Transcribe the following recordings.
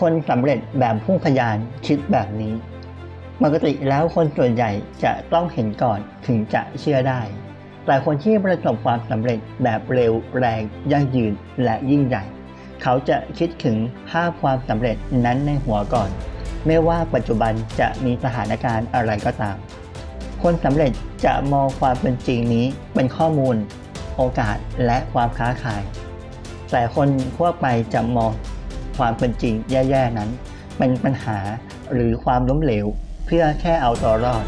คนสำเร็จแบบพุ่งทะยานคิดแบบนี้ ปกติแล้วคนส่วนใหญ่จะต้องเห็นก่อนถึงจะเชื่อได้ แต่คนที่ประสบความสำเร็จแบบเร็วแรงยั่งยืนและยิ่งใหญ่ เขาจะคิดถึงภาพความสำเร็จนั้นในหัวก่อน ไม่ว่าปัจจุบันจะมีสถานการณ์อะไรก็ตาม คนสำเร็จจะมองความเป็นจริงนี้เป็นข้อมูล โอกาสและความค้าขาย แต่คนทั่วไปจะมอง ความเป็นจริงแย่ๆนั้น เป็นปัญหาหรือความล้มเหลว เพื่อแค่เอาตัวรอด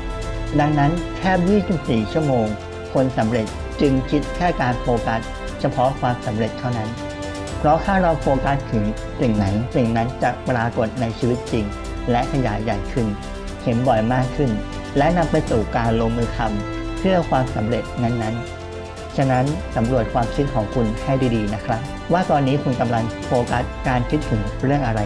ดังนั้นแทบ 24 ชั่วโมง คนสำเร็จจึงคิดแค่การโฟกัสเฉพาะความสำเร็จเท่านั้น เพราะถ้าเราโฟกัสถึงสิ่งไหนสิ่งนั้นจะปรากฏในชีวิตจริง และขยายใหญ่ขึ้น เห็นบ่อยมากขึ้น และนำไปสู่การลงมือทำเพื่อความสำเร็จนั้นๆ ฉะนั้นสำรวจความคิดของคุณให้ดีๆนะครับ ว่าตอนนี้คุณกำลังโฟกัสการคิดถึงเรื่องอะไร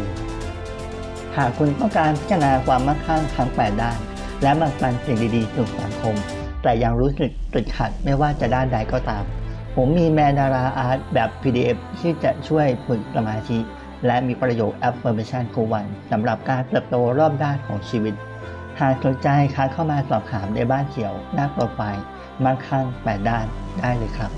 หากคุณต้องการพัฒนาความมั่งคั่งทั้ง 8 ด้าน และแบ่งปันสิ่งดีๆสู่สังคม แต่ยังรู้สึกติดขัดไม่ว่าจะด้านใดก็ตาม ผมมีแมนดาราอาร์ตแบบ PDF ที่จะช่วยฝึกสมาธิและมีประโยชน์ Affirmation ทุกวันสำหรับการเติบโตรอบด้านของชีวิต หากสนใจค้าเข้ามาสอบถามในบ้านเขียวหน้าโปรไฟล์บางคั่ง8ด้านได้เลยครับ